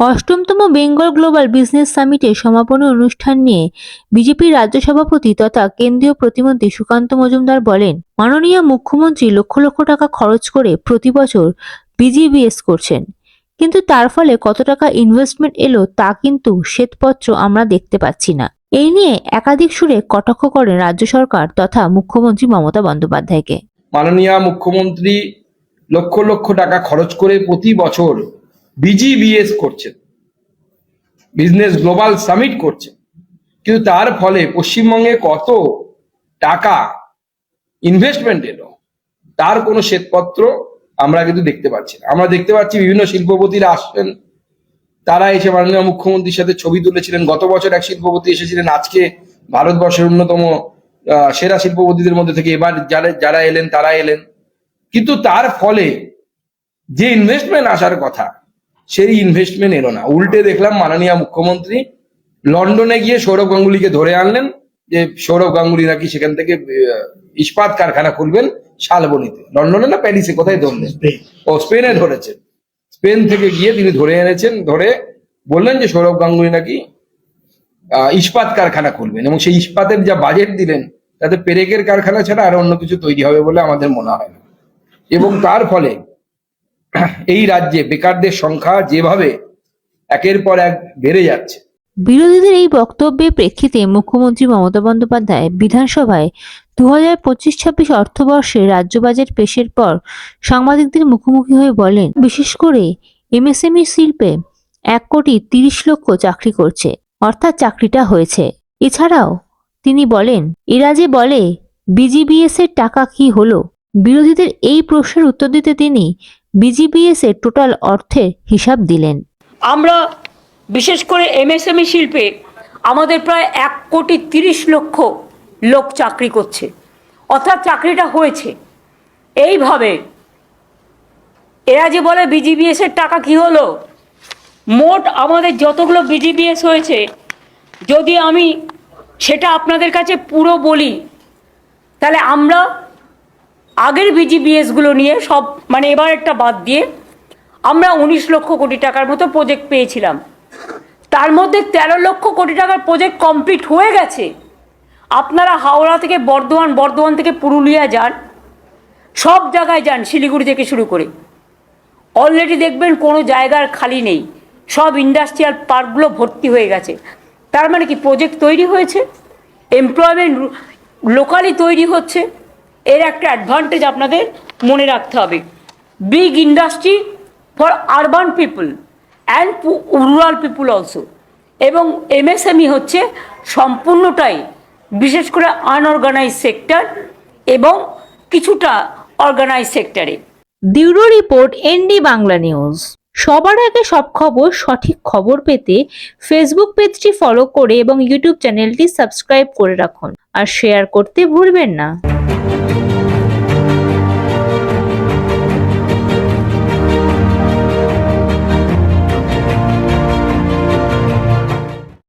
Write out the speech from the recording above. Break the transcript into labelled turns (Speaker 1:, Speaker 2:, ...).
Speaker 1: অষ্টমতম Bengal global business সামিটের সমাপনী অনুষ্ঠান নিয়ে বিজেপির রাজ্য সভাপতি তথা কেন্দ্রীয় প্রতিমন্ত্রী সুকান্ত মজুমদার বলেন, মাননীয় মুখ্যমন্ত্রী লক্ষ লক্ষ টাকা খরচ করে প্রতি বছর বিজিবিএস করছেন। কিন্তু তার ফলে কত টাকা ইনভেস্টমেন্ট এলো তা কিন্তু শ্বেতপত্র আমরা দেখতে পাচ্ছি না। এই নিয়ে একাধিক সুরে কটাক্ষ করেন রাজ্য সরকার তথা মুখ্যমন্ত্রী মমতা বন্দ্যোপাধ্যায়কে।
Speaker 2: মাননীয় মুখ্যমন্ত্রী লক্ষ লক্ষ টাকা খরচ করে প্রতি বছর বিজিবিএস করছেন বিজনেস গ্লোবাল সামিট করছেন কিন্তু তার ফলে পশ্চিমবঙ্গে কত টাকা ইনভেস্টমেন্ট এলো, তার কোনো শ্বেতপত্র আমরা কিন্তু দেখতে পাচ্ছি না। আমরা দেখতে পাচ্ছি বিভিন্ন শিল্পপতিরা আসছেন। তারা এসে মাননীয় মুখ্যমন্ত্রীর সাথে ছবি তুলেছিলেন। গত বছর এক শিল্পপতি এসেছিলেন, আজকে ভারতবর্ষের অন্যতম সেরা শিল্পপতিদের মধ্যে থেকে এবার যারা যারা এলেন, তারা এলেন। কিন্তু তার ফলে যে ইনভেস্টমেন্ট আসার কথা সেই ইনভেস্টমেন্ট এলো না। উল্টে দেখলাম মাননীয় মুখ্যমন্ত্রী লন্ডনে গিয়ে সৌরভ গাঙ্গুলিকে ধরে আনলেন যে সৌরভ গাঙ্গুলি নাকি সেখান থেকে ইস্পাত কারখানা খুলবেন শালবনিতে। লন্ডনে না প্যারিসে? কোথায় ধরলেন? ও স্পেনে ধরেছেন। স্পেন থেকে গিয়ে তিনি ধরে এনেছেন ধরে বললেন যে সৌরভ গাঙ্গুলি নাকি আহ, ইস্পাত কারখানা খুলবেন। এবং সেই ইস্পাতের যা বাজেট দিলেন তাতে পেরেকের কারখানা ছাড়া আর অন্য কিছু তৈরি হবে বলে আমাদের মনে হয় না। এবং তার ফলে এই রাজ্যে বেকারদের সংখ্যা যেভাবে একের পর এক বেড়ে যাচ্ছে।
Speaker 1: বিরোধীদের এই বক্তব্যের প্রেক্ষিতে মুখ্যমন্ত্রী মমতা বন্দ্যোপাধ্যায় বিধানসভায় দু হাজার পঁচিশ ছাব্বিশ অর্থবর্ষে রাজ্য বাজেট পেশের পর সাংবাদিকদের মুখোমুখি হয়ে বলেন, বিশেষ করে এমএসএমই শিল্পে এক কোটি তিরিশ লক্ষ চাকরি করছে, অর্থাৎ চাকরিটা হয়েছে। এছাড়াও তিনি বলেন এরা যে বলে বিজিবিএস এর টাকা কি হলো? বিরোধীদের এই প্রশ্নের উত্তর দিতে তিনি বিজিবিএস এর টোটাল অর্থের হিসাব দিলেন।
Speaker 3: আমরা বিশেষ করে এমএসএমই শিল্পে আমাদের প্রায় এক কোটি তিরিশ লক্ষ লোক চাকরি করছে। অর্থাৎ চাকরিটা হয়েছে। এইভাবে এরা যে বলে বিজিবিএস এর টাকা কি হলো? মোট আমাদের যতগুলো বিজিবিএস হয়েছে, যদি আমি সেটা আপনাদের কাছে পুরো বলি, তাহলে আমরা আগের বিজিবিএসগুলো নিয়ে সব মানে এবার একটা বাদ দিয়ে আমরা উনিশ লক্ষ কোটি টাকার মতো প্রজেক্ট পেয়েছিলাম। তার মধ্যে তেরো লক্ষ কোটি টাকার প্রজেক্ট কমপ্লিট হয়ে গেছে। আপনারা হাওড়া থেকে বর্ধমান বর্ধমান থেকে পুরুলিয়া যান, সব জায়গায় যান শিলিগুড়ি থেকে শুরু করে। অলরেডি দেখবেন কোনো জায়গার খালি নেই। সব ইন্ডাস্ট্রিয়াল পার্কগুলো ভর্তি হয়ে গেছে। তার মানে কি প্রজেক্ট তৈরি হয়েছে এমপ্লয়মেন্ট লোকালি তৈরি হচ্ছে এর একটা অ্যাডভান্টেজ আপনাদের মনে রাখতে হবে। Big industry for urban people and rural people also এবং এমএসএমই হচ্ছে সম্পূর্ণটাই বিশেষ করে আনঅর্গানাইজ সেক্টর এবং কিছুটা অর্গানাইজ সেক্টরে
Speaker 1: bureau report ND Bangla news. সবার আগে সব খবর, সঠিক খবর পেতে ফেসবুক পেজটি ফলো করে এবং ইউটিউব চ্যানেলটি সাবস্ক্রাইব করে রাখুন। আর শেয়ার করতে ভুলবেন না।